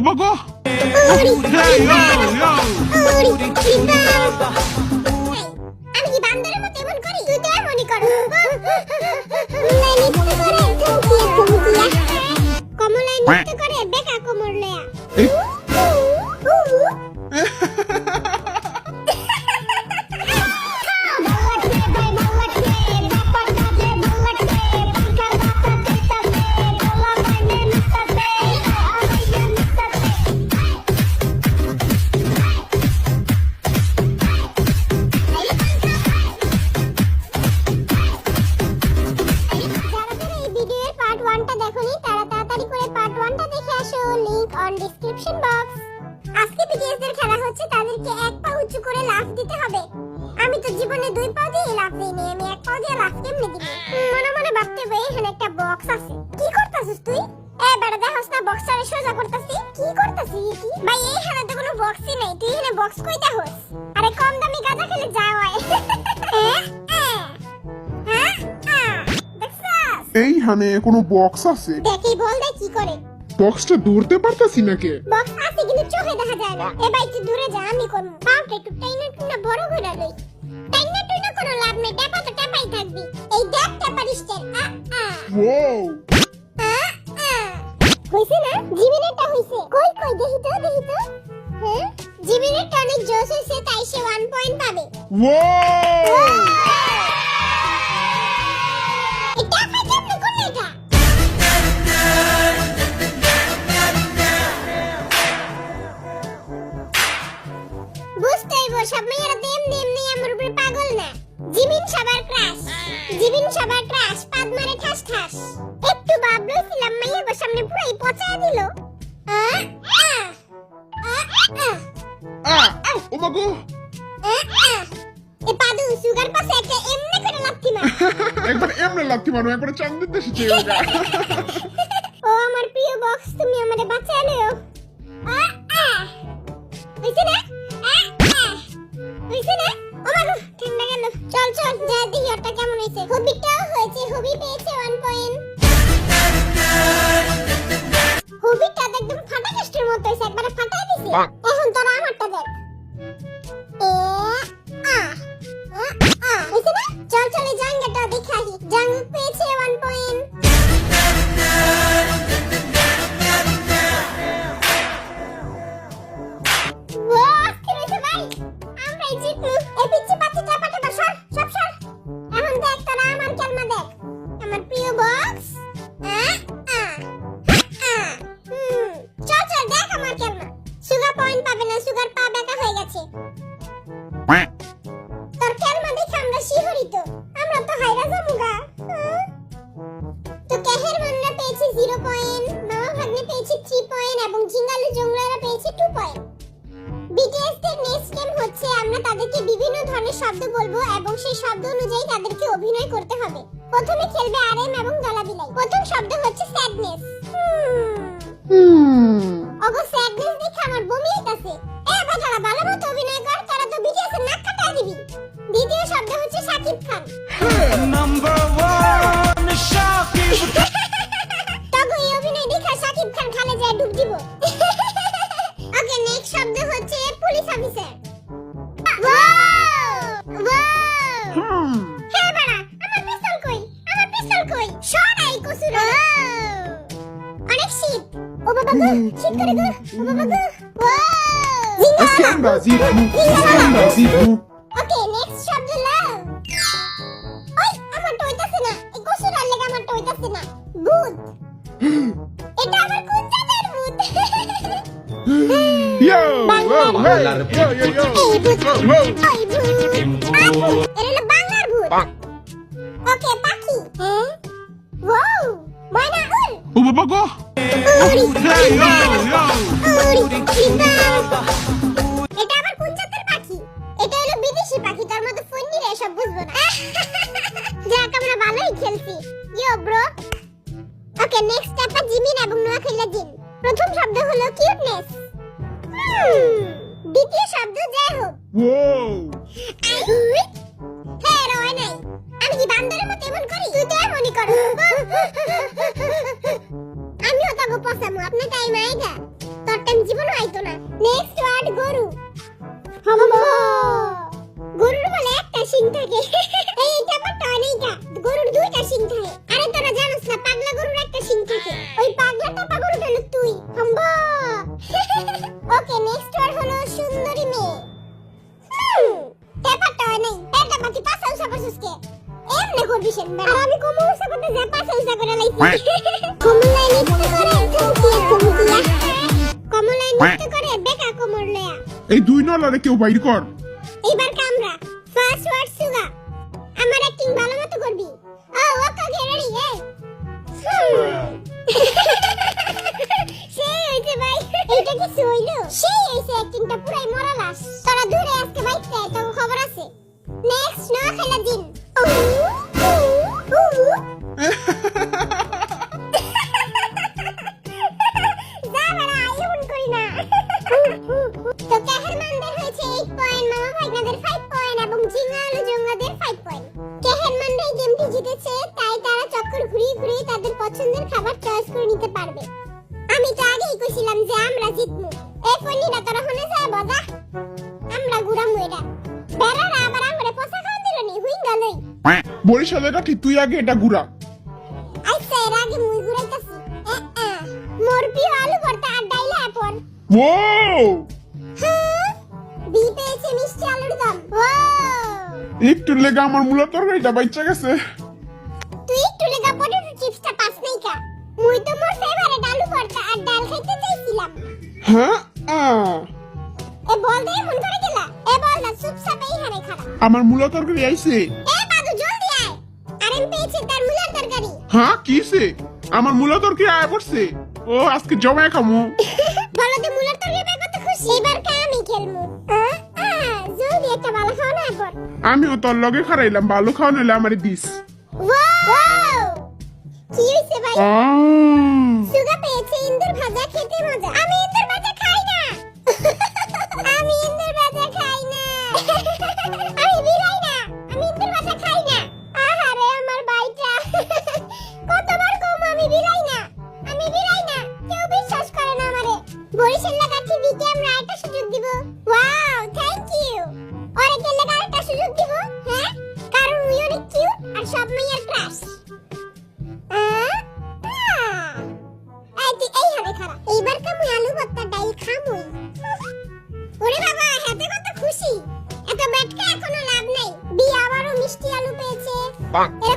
বাবা গো Hey, yo, yo. আমি কি বান্দরের মতো এমন করি তুই তো এমনই কর কমলায় নৃত্য করে বেকা কোমর লয়া অন ডেসক্রিপশন বক্স আজকে বিটিএস দের খেলা হচ্ছে তাদেরকে এক পা উঁচু করে লাফ দিতে হবে। আমি তো জীবনে দুই পা দিয়ে লাফ দিইনি আমি এক পা দিয়ে লাফ কেমনে দিব? মনে মনে ভাবতে হবে এখানে একটা বক্স আছে। কি করতাছিস তুই? এ বেটা দেখোস না বক্সারে সোজা করতাছি। কি করতাছি কি? ভাই এইখানে তো কোনো বক্সই নাই। তুই এখানে বক্স কইতা হোস? আরে কম দামি গাঁজা খেলে যা হয় এ, এ, আ, দেখছাস? এইখানে কোনো বক্স আছে? দেখি বল দেখ কি করে। বক্সটা ধরতে পারতাছি না কে বক্স আছে কিন্তু চোখে দেখা যায় না। এ ভাই তুই দূরে যা আমি করব। পাউটা একটু টাইনা টুনা বড় করে লই। টাইনা টুনা কোনো লাভ নেই টেপা তো টেপাই থাকবি। এই দেখ টেপার স্টাইল আ আ। ওয়াও হইছে না? জিমিনেরটা হইছে। কই কই দেখি তো দেখি তো। হ্যাঁ? জিমিনেরটা অনেক জোশ হইছে তাই সে 1 পয়েন্ট পাবে। ওয়াও জিমিন সবার ক্রাশ পাদ মারে ঠাস ঠাস। একটু ভাবলছিলাম মাইয়া গো সামনে পুরাই পচায় দিল। ও মাগো। এ পাদু সুগার পাশে একটা এমনি করে লাথি মার। একবার এমনে লাগতে মারো একবার চান্দের দেশে চেয়ে bonk. তাদেরকে বিভিন্ন ধরনের শব্দ বলব এবং সেই শব্দ অনুযায়ী তাদেরকে অভিনয় করতে হবে। প্রথমে খেলবে আরএম এবং দলাবিলাই প্রথম শব্দ হচ্ছে স্যাডনেস। ও বাবা গো শীত করে গো ও বাবা। গো জিতবো আজকে আমরা জিতবো ওকে নেক্সট শব্দ লাভ ওই আমার টইতাছে না। এই কসুরার লেগে আমার টইতাছে না। ভূত। এটা আমার কোন জাতের ভূত। ইয়ো ইয়ো ইয়ো এই ভূত Whoa. ওই ভূত। আর ভূত। এটা হলো বাংলার ভূত। ওকে পাখি হ্যাঁ? ওয়াও ময়না উল ও বাবা গো। এটা আবার কোন জাতের পাখি এটা হলো বিদেশি পাখি তার মধ্যে ফন্নি রে সব বুঝব না যাক আমরা ভালোই খেলছি yo bro okay next step Jimin এবং নোয়াখালীর জিন প্রথম শব্দ হলো কিউটনেস দ্বিতীয় শব্দ যাই হোক হ্যাঁ রয় নাই আমি কি বান্দরের মতো এমন করি? তুই তো এমনই করো। আপনার টাইম আইগা তোর ওয়ার্ডটা আমি জীবনে না। নেক্সট ওয়ার্ড গরু। হম্ব গরুর বলে একটা শিং থাকে। এই এটা পাটা অনেকটা গরুর দুইটা শিং থাকে। আরে তোরা জানোস না পাগলা গরুর একটা শিং থাকে। ওই পাগলা টাপা গরুটা হলো তুই। হম্ব ওকে নেক্সট ওয়ার্ড হলো সুন্দরী মেয়ে। হুম, ব্যাপারটা নাই। পেটটা পাতি পাশা উসা করছিস এমনে করবি সেন আর আমি উসা করতে যা পাশা উসা করে লাইছি। কমলাই নৃত্য করে। এই দুই নলারে কেউ বাইর কর। এইবার কামরা ফার্স্ট ওয়ার্ড সুগা আমার অ্যাক্টিং ভালো মতো করবি। ও ওকে রেডি এই সেই হইছে ভাই। এটা কি হইল? সেই হইছে অ্যাক্টিংটা পুরাই মরালাস তোরা দূরে আজকে বাইতে তো খবর আছে। নেক্সট না খেলা দিন। তাদের পছন্দের খাবার চয়েস করে নিতে পারবে। আমি তো আগেই কইছিলাম যে আমরা জিতবো। এই ফন্নিরা তোরা হনে যায় বজা। আমরা গুড়ামু এটা। বেড়ারা আবার আমরে পচা খাওয়া দিল নি হুইং গলই বরিশালের কাঠি তুই আগে এটা গুড়া আচ্ছা এর আগে মুই এ। মোর প্রিয় আলু ভর্তা আর ডাইলা আপন। ও হ্যাঁ বি পেয়েছে মিষ্টি আলুর দম। ও একটু লেগে আমার মূল তরকারিটা বাইচা গেছে। হ্যাঁ এ বল দে করে গেলা এ বল না চুপচাপ এই হারে খারাপ আমার মূল তরকারি আইছে। এ বাদু জলদি আয়। আর আমি পেয়েছি তার মুলার তরকারি। হ্যাঁ কিছে আমার মূল তরকারি আয় পড়ছে। ও আজকে জমায় খামু। বলো দে মুলার তরকারি পাই কত খুশি? এবার কা আমি খেলমু? জলদি একটা ভালো আমিও তোর লগে খারাইলাম ভালো খাওয়া নিলে আমার দিস। ওয়াও! কি হইছে ভাই? খুশি